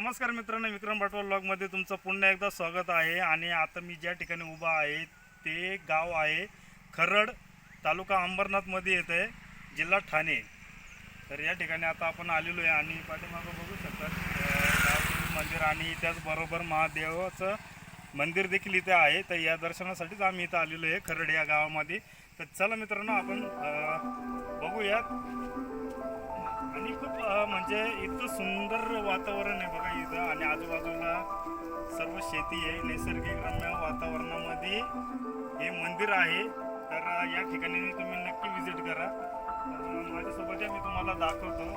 नमस्कार मित्रांनो विक्रम भटवाल ब्लॉगमध्ये तुमचं पुन्हा एकदा स्वागत आहे. आणि आता मी ज्या ठिकाणी उभा आहे ते गाव आहे खरड तालुका अंबरनाथमध्ये येत आहे जिल्हा ठाणे. तर या ठिकाणी आता आपण आलेलो आहे आणि पाठीमागं बघू शकतात मंदिर आणि त्याचबरोबर महादेवाचं मंदिर देखील इथे आहे. तर या दर्शनासाठीच आम्ही इथं आलेलो आहे खरड या गावामध्ये. तर चला मित्रांनो आपण बघूयात. म्हणजे इतकं सुंदर वातावरण आहे बघा इथं आणि आजूबाजूला सर्व शेती आहे नैसर्गिक रम्य वातावरणामध्ये हे मंदिर आहे. तर या ठिकाणी तुम्ही नक्की विजिट करा. माझ्यासोबत मी तुम्हाला दाखवतो.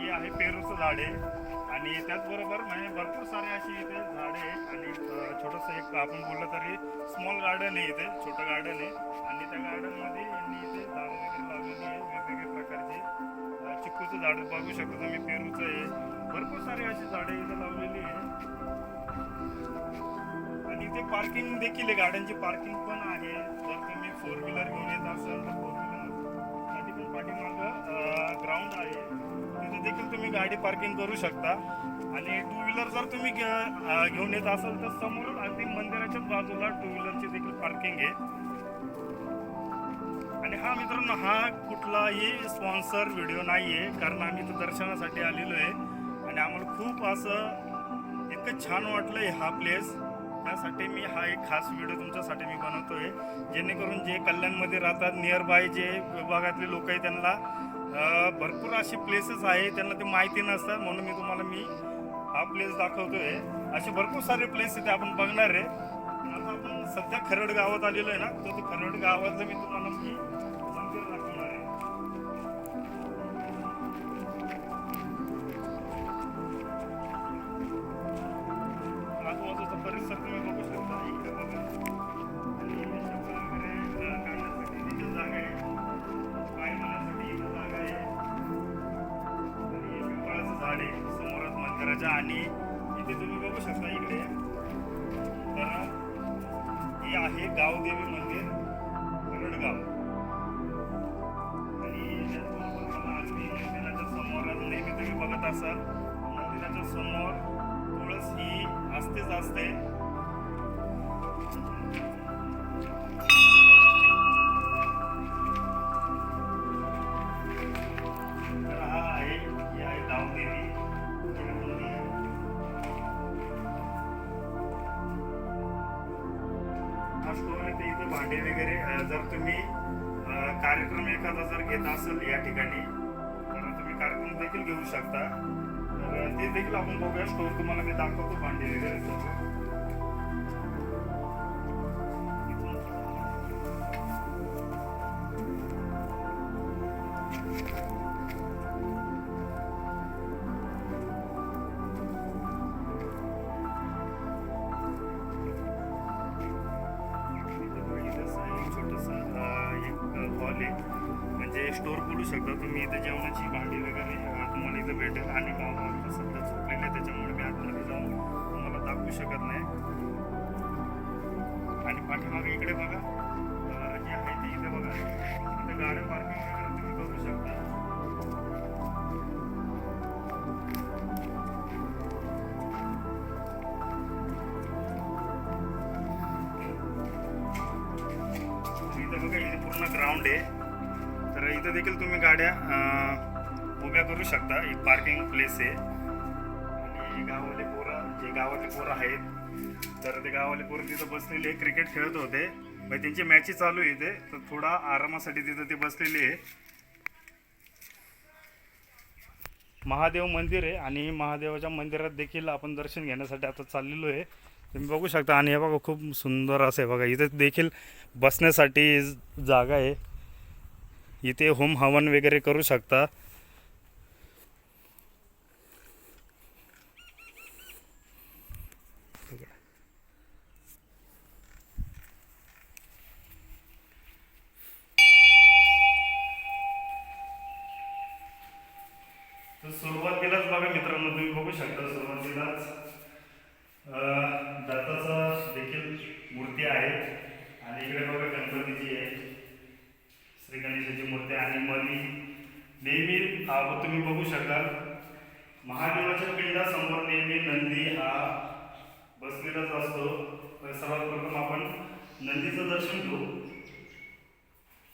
हे आहे पेरूचं झाड आहे. आणि त्याचबरोबर म्हणजे भरपूर सारे अशी इथे झाडे आहे आणि छोटंसं एक आपण बोललं तरी स्मॉल गार्डन आहे इथे छोटं गार्डन आहे. आणि त्या गार्डनमध्ये यांनी इथे झाडं वगैरे लावलेली आहे वेगवेगळ्या प्रकारचे. अ, चिक्कूचं झाड बघू शकता तुम्ही पेरूचं आहे. भरपूर सारे अशी झाडे इथे लावलेली आहे आणि इथे पार्किंग देखील आहे गार्डनची पार्किंग पण आहे. जर तुम्ही फोर व्हीलर घेऊन येत असाल तर फोर व्हीलरसाठी पण पाठीमागं ग्राउंड आहे. तिथे देखील तुम्ही गाडी पार्किंग करू शकता. आणि टू व्हीलर जर तुम्ही घेऊन येत असाल तर समोर अगदी मंदिराच्याच बाजूला टू व्हीलरची देखील पार्किंग आहे. आणि हा मित्रांनो हा कुठलाही स्पॉन्सर व्हिडिओ नाही आहे कारण आम्ही इथं दर्शनासाठी आलेलो आहे. आणि आम्हाला खूप असं इतकं छान वाटलं हा प्लेस त्यासाठी मी हा एक खास व्हिडिओ तुमच्यासाठी मी बनवतोय जेणेकरून जे कल्याणमध्ये राहतात नियर बाय जे विभागातले लोक आहे त्यांना भरपूर असे प्लेसेस आहे त्यांना ते माहिती नसतात म्हणून मी तुम्हाला मी हा प्लेस दाखवतोय. असे भरपूर सारे प्लेस इथे आपण बघणार आहे. सध्या खरड गावात आलेलो आहे ना तर ते खरड गावातलं मी तुम्हाला मी मंदिर दाखवणार आहे. आजूबाजूचा परिसर तुम्ही बघू. शकता इकडे बघा. आणि वगैरे काढण्यासाठी जागा आहे. पाय मारण्यासाठी इथं जागा आहे. आणि पिंपळाचं झाड आहे. समोरच मंदिराच्या आणि इथे तुम्ही बघू शकता इकडे. हे आहे गावदेवी मंदिर करडगाव आणि अगदी मंदिराच्या समोर नेहमी तुम्ही बघत असाल मंदिराच्या समोर तुळस ही असतेच असते तर हा आहे ही आहे गावदेवी. स्टोर भांडे वगैरे जर तुम्ही कार्यक्रम एखादा जर घेत असेल या ठिकाणी तर तुम्ही कार्यक्रम देखील घेऊ शकता. तर ते देखील आपण बघूया. स्टोर तुम्हाला मी दाखवतो भांडे वगैरे हॉल आहे म्हणजे स्टोर बोलू शकता तुम्ही इथे जेवणाची भांडी वगैरे तुम्हाला इथं भेटेल. आणि मामा सध्या झोपलेले आहे त्याच्यामुळे मी आतमध्ये जाऊन तुम्हाला दाखवू शकत नाही. आणि पाठीमागे इकडे बघा. जे आहे ते इथे बघा. इथे गाड्या पार्किंग पूर्ण ग्राउंड आहे. तर इथं देखील तुम्ही गाड्या उभ्या करू शकता. एक पार्किंग प्लेस आहे. आणि गावाले पोरं जे गावातले पोरं आहेत. तर ते गावाले पोरं तिथं बसलेले क्रिकेट खेळत होते. मग त्यांची मॅची चालू आहे इथे. तर थोडा आरामासाठी तिथं ते बसलेले आहे. महादेव मंदिर आहे. आणि महादेवाच्या मंदिरात देखील आपण दर्शन घेण्यासाठी आता चाललेलो आहे. तुम्ही बघू शकता. आणि हे बघा खूप सुंदर असं आहे बघा. इथे देखील बसण्यासाठी जागा आहे. इथे होम हवन वगैरे करू शकता. सुरुवातीलाच बघा मित्रांनो तुम्ही बघू शकता सुरुवातीलाच अं, दत्ताचं देखील मूर्ती आहे आणि इकडे बघा गणपतीची आहे श्री गणेशाची मूर्ती आणि मधी नेहमी हा तुम्ही बघू शकाल. महादेवाच्या पिंडासमोर नेहमी नंदी हा बसलेलाच असतो. तर सर्वात प्रथम आपण नंदीचं दर्शन घेऊ.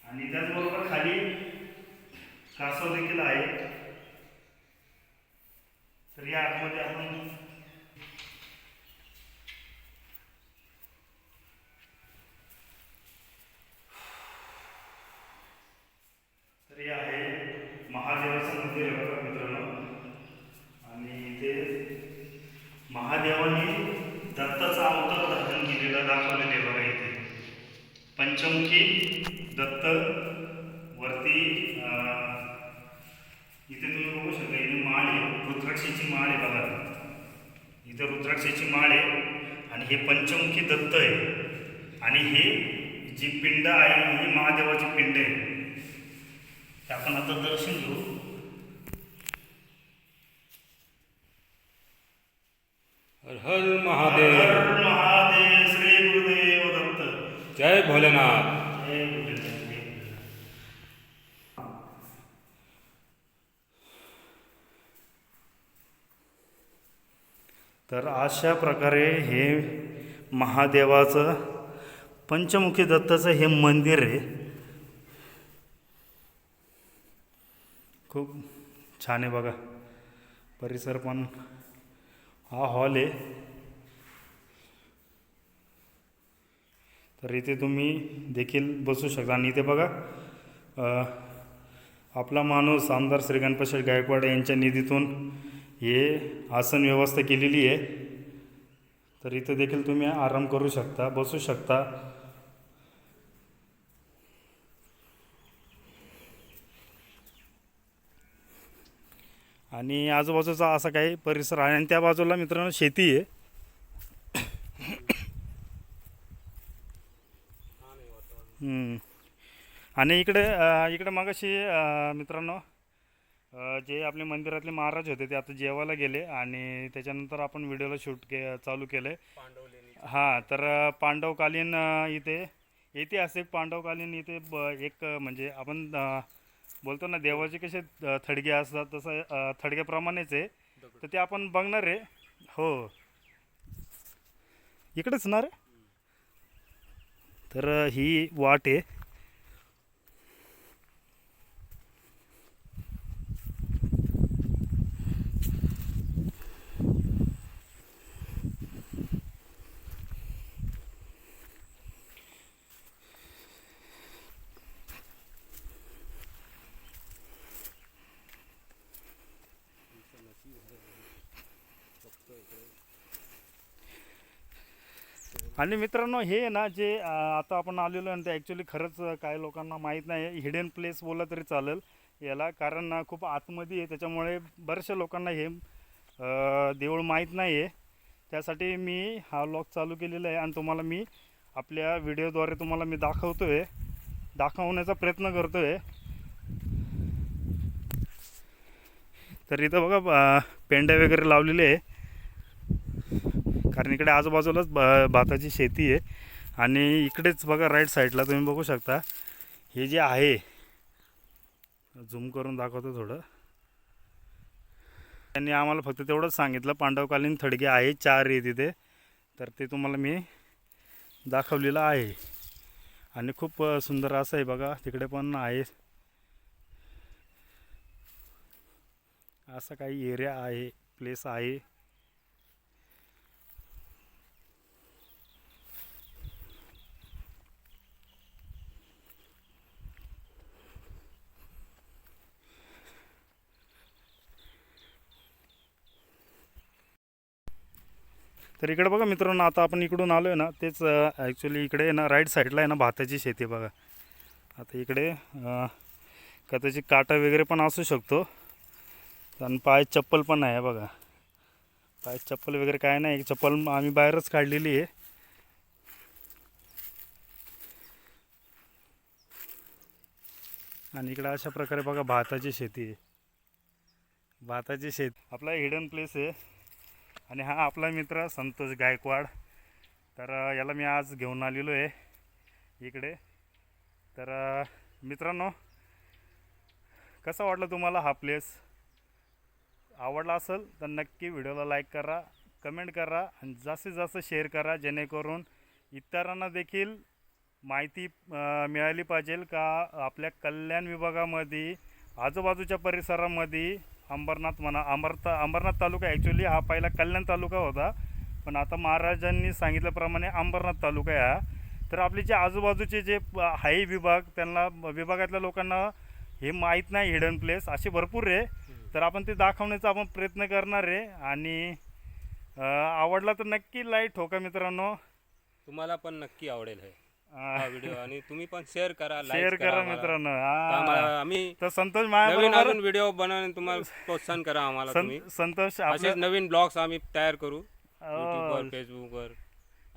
आणि त्याचबरोबर खाली कासव देखील आहे. तर या आतमध्ये आपण तर हे आहे महादेवाचं मंदिर आहे बघा मित्रांनो आणि इथे महादेवाने दत्ताचा अवतार धारण केलेला दाखवलेले आहे बघा इथे. पंचमुखी दत्त वरती इथे तुम्ही बघू शकता इथे माळ आहे रुद्राक्षेची माळ आहे बघा. इथे रुद्राक्षेची माळ आहे आणि हे पंचमुखी दत्त आहे. आणि हे जी पिंड आहे ही महादेवाची पिंड आहे. ते आपण आता दर्शन घेऊ. हर महादेव। हर महादेव श्री गुरुदेव दत्त। जय भोलेनाथ. तर अशा प्रकारे हे महादेवाचं पंचमुखी दत्ताचं हे मंदिर आहे. खूप छान आहे बघा. परिसर पण हा हॉल आहे. तर इथे तुम्ही देखील बसू शकता. आणि इथे बघा आपला माणूस आमदार श्री गणपती गायकवाड यांच्या निधीतून हे आसन व्यवस्था केलेली आहे. तर इथे देखील तुम्ही आराम करू शकता बसू शकता. आणि आजूबाजूचा असा काही परिसर आहे. आणि त्या बाजूला मित्रांनो शेती आहे. आणि इकडे इकडे मगाशी मित्रांनो जे आपले मंदिरातले महाराज होते ते आता जेवायला गेले आणि त्याच्यानंतर आपण व्हिडिओला शूट के चालू केलं आहे हां तर पांडवकालीन इथे ऐतिहासिक पांडवकालीन इथे ब एक म्हणजे आपण बोलतो ना देवाचे कसे थडगे असतात तसं थडग्याप्रमाणेच आहे. तर ते आपण बघणार आहे. हो. इकडेच ना रे? तर ही वाट आहे. आणि मित्रांनो हे ना जे आता आपण आलेलो आहे ते ॲक्च्युली खरंच काय काही लोकांना माहीत नाही. हिडन प्लेस बोललं तरी चालेल. याला कारण खूप आतमध्ये आहे. त्याच्यामुळे बऱ्याचशा लोकांना हे देऊळ माहीत नाही आहे त्यासाठी मी हा व्लॉग चालू केलेला आहे आणि तुम्हाला मी आपल्या व्हिडिओद्वारे तुम्हाला मी दाखवतो आहे दाखवण्याचा प्रयत्न करतो आहे तर इथं बघा पेंड्या वगैरे लावलेले आहे. कारण इकडे आजूबाजूलाच ब भाताची शेती आहे. आणि इकडेच बघा राईट साईडला तुम्ही बघू शकता. हे जे आहे झूम करून दाखवतो थोडं. त्यांनी आम्हाला फक्त तेवढंच सांगितलं पांडवकालीन थडगे आहे चार आहे तिथे. तर ते तुम्हाला मी दाखवलेलं आहे. आणि खूप सुंदर असं आहे बघा तिकडे पण आहे. असा काही एरिया आहे प्लेस आहे. तर इकडे बघा मित्रांनो आता आपण इकडून आलो आहे ना तेच ॲक्च्युली इकडे आहे ना राईट साईडला आहे ना भाताची शेती बघा. आता इकडे अ, काटा वगैरे पण असू शकतो. आणि पाय चप्पल पण आहे बघा. पाय चप्पल वगैरे काय नाही चप्पल आम्ही बाहेरच काढलेली आहे. आणि इकडे अशा प्रकारे बघा भाताची शेती आहे. भाताची शेती आपला हिडन प्लेस आहे. आणि हा आपला मित्र संतोष गायकवाड. तर याला मी आज घेऊन आलेलो आहे इकडे. तर मित्रांनो कसा वाटला तुम्हाला हा प्लेस आवडला असेल तर नक्की व्हिडिओला लाईक करा कमेंट करा आणि जास्तीत जास्त शेअर करा जेणेकरून इतरांना देखील माहिती मिळाली पाहिजे का आपल्या कल्याण विभागामध्ये आजूबाजूच्या परिसरामध्ये अंबरनाथ म्हणा अंबर अंबरनाथ तालुका ॲक्च्युली हा पहिला कल्याण तालुका होता. पण आता महाराजांनी सांगितल्याप्रमाणे अंबरनाथ तालुका आहे हा. तर आपले जे आजूबाजूचे जे आहे विभाग त्यांना विभागातल्या लोकांना हे माहीत नाही हिडन प्लेस असे भरपूर आहे. तर आपण ते दाखवण्याचा आपण प्रयत्न करणार आहे. आणि आवडला तर नक्की लाईक ठोका मित्रांनो. तुम्हाला पण नक्की आवडेल हे. हा व्हिडिओ आणि तुम्ही पण शेअर करा like शेअर करा आम्हाला. मित्रांनो. आम्हाला- हा आम्ही तर संतोष नवीन अजून व्हिडिओ बनवून तुम्हाला प्रोत्साहन करा आम्हाला तुम्ही. संतोष असे आपल्या नवीन ब्लॉग्स आम्ही तयार करू. हो. युट्यूबवर फेसबुकवर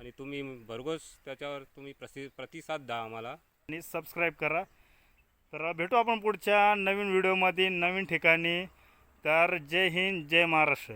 आणि तुम्ही भरघोस त्याच्यावर तुम्ही प्रसि प्रतिसाद द्या आम्हाला. आणि सबस्क्राईब करा. तर भेटू आपण पुढच्या नवीन व्हिडिओमध्ये नवीन ठिकाणी. तर जय हिंद जय महाराष्ट्र.